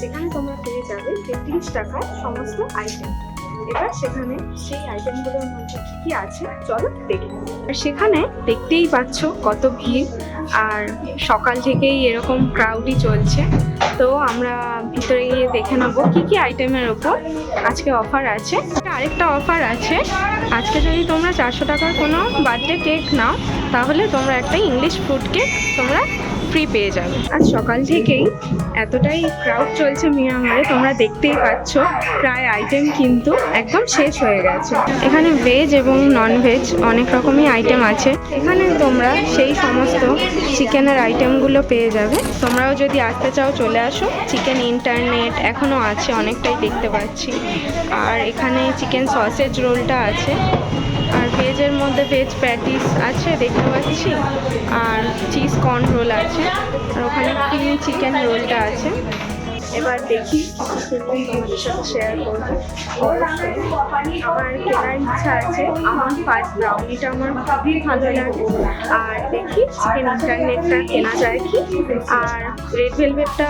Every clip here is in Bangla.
যেখানে তোমরা পেয়ে যাবে তেত্রিশ টাকার সমস্ত আইটেম এবার সেখানে সেই আইটেমগুলোর মধ্যে কী কী আছে, চলো দেখি আর সেখানে দেখতেই পাচ্ছ কত ভিড়। আর সকাল থেকেই এরকম ক্রাউডই চলছে। তো আমরা ভিতরে গিয়ে দেখে নেব কী কী আইটেমের ওপর আজকে অফার আছে। আরেকটা অফার আছে। আজকে যদি তোমরা চারশো টাকার কোনো বার্থডে কেক নাও, তাহলে তোমরা একটা ইংলিশ ফুড কেক তোমরা ফ্রি পেয়ে যাবে। আজ সকাল থেকেই এতটাই ক্রাউড চলছে মিয়ামারে তোমরা দেখতেই পাচ্ছ, প্রায় আইটেম কিন্তু একদম শেষ হয়ে গেছে। এখানে ভেজ এবং নন ভেজ অনেক রকমই আইটেম আছে। এখানে তোমরা সেই সমস্ত চিকেনের আইটেমগুলো পেয়ে যাবে। তোমরাও যদি আসতে চাও, চলে আসো। চিকেন ইন্টারনেট এখনও আছে, অনেকটাই দেখতে পাচ্ছি। আর এখানে চিকেন সসেজ রোলটা আছে। আর ভেজের মধ্যে ভেজ প্যাটিস আছে, দেখতে পাচ্ছি। আর চিজ কর্ন রোল আছে। আর ওখানে ক্রিম চিকেন রোলটা আছে। এবার দেখি শেয়ার করব। আমার কেনার ইচ্ছা আছে, আমার ফার্স্ট ব্রাউনিটা আমার খুবই ভালো লাগে। আর দেখি চিকেন ইন্টারনেটটা কেনা যায় কি? আর রেড ভেলভেটটা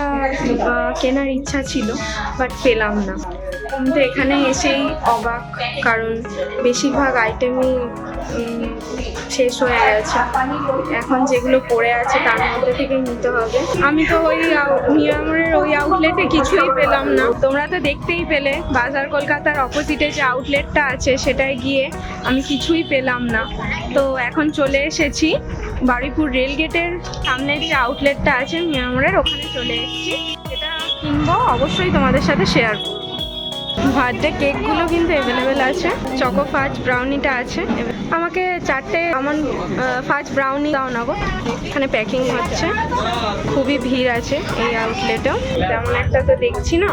কেনার ইচ্ছা ছিল বাট পেলাম না। কিন্তু এখানে এসেই অবাক, কারণ বেশিরভাগ আইটেমই শেষ হয়ে গেছে। এখন যেগুলো পড়ে আছে তার মধ্যে থেকেই নিতে হবে। আমি তো ওই মিয়ামরের ওই আউটলেটে কিছুই পেলাম না। তোমরা তো দেখতেই পেলে, বাজার কলকাতার অপোজিটে যে আউটলেটটা আছে, সেটায় গিয়ে আমি কিছুই পেলাম না। তো এখন চলে এসেছি বারুইপুর রেল গেটের সামনে যে আউটলেটটা আছে মিয়ামরের ওখানে চলে এসেছি। এটা কিনবো অবশ্যই তোমাদের সাথে শেয়ার করব। বার্থডে কেকগুলো কিন্তু অ্যাভেলেবেল আছে। চকো ফাজ ব্রাউনিটা আছে। আমাকে চারটে আমার ফাজ ব্রাউনি দাও না গো। এখানে প্যাকিং হচ্ছে। খুবই ভিড় আছে এই আউটলেটেও তেমন একটা তো দেখছি না।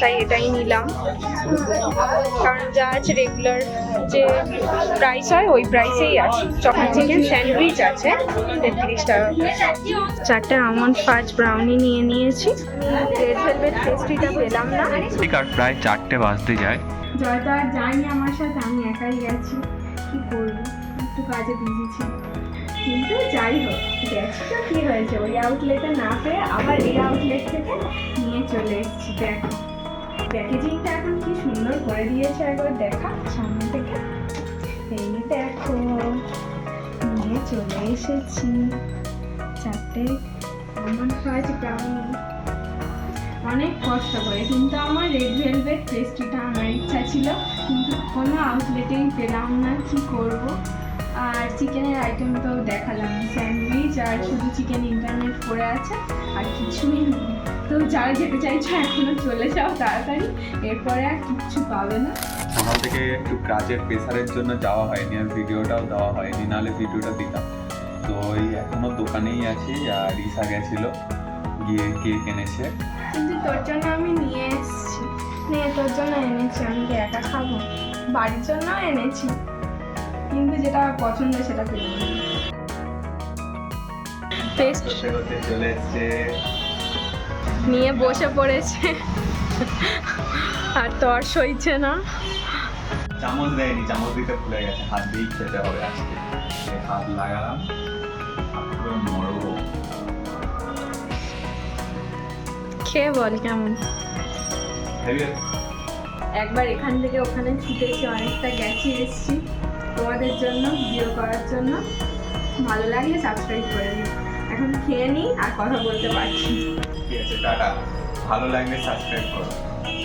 তাই এটাই নিলাম। কারণ যা আছে রেগুলার যে প্রাইস হয় ওই প্রাইসেই আছে। চকলেট চিকেন স্যান্ডউইচ আছে তেত্রিশ টাকা চারটে আমন্ড ফাজ ব্রাউনি নিয়ে নিয়েছি। রেড ভেলভেট পেস্ট্রিটা পেলাম না। ঠিক আর প্রায় চারটে বাজতে যায়। জয়তো আর যায়নি আমার সাথে আমি একাই গেছি। কি করব? একটু কাজে বিজি ছিল কিন্তু যাই হোক গেছি তো কি হয়েছে? ওই আউটলেটে না পেয়ে আবার এই আউটলেট থেকে নিয়ে চলে এসেছি। দেখো। প্যাকেজিংটা এখন কি সুন্দর করে দিয়েছে একবার দেখা, সামনে থেকে। এই দেখো, নিয়ে চলে এসেছি। চারটে আমার ফার্স্ট ব্রাউনি অনেক কষ্ট করে, কিন্তু আমার রেড ভেলভেট পেস্ট্রিটা আমার ইচ্ছা ছিল, কিন্তু কোনো আউটলেটেই পেলাম না, কি করব? আর চিকেনের আইটেম তো দেখালাম স্যান্ডউইচ আর শুধু চিকেন ইন্টারনেট করে আছে আর কিছুই নেই। তো যারা যেতে চাইছো এখনও চলে যাও তাড়াতাড়ি এরপরে আর কিচ্ছু পাবে না। সকাল থেকে একটু কাজের প্রেসারের জন্য যাওয়া হয়নি আর ভিডিওটাও দেওয়া হয়নি নাহলে ভিডিওটা দিতাম। তো ওই এখনও দোকানেই আছি আর ইসা গেছিল গিয়ে কেক এনেছে। কিন্তু তোর জন্য আমি নিয়ে এসেছি। নিয়ে তোর জন্য এনেছি আমি একা খাব? বাড়ির জন্য এনেছি। কিন্তু যেটা পছন্দ সেটা পেস্ট চলে এসছে। নিয়ে বসে পড়েছে। আর তর সইছে না। চামচ দেয়নি চামচ দিতে ভুলে গেছে। হাত দিয়েই খেতে হবে আজকে। হাত লাগালাম খেয়ে বল কেমন? একবার এখান থেকে ওখানে ছুটেছি অনেকটা গেছি এসছি। তোমাদের জন্য ভিডিও করার জন্য। ভালো লাগলে সাবস্ক্রাইব করে দিই এখন খেয়ে নিই আর কথা বলতে পারছি। ঠিক আছে, টাটা। ভালো লাগলে সাবস্ক্রাইব করো।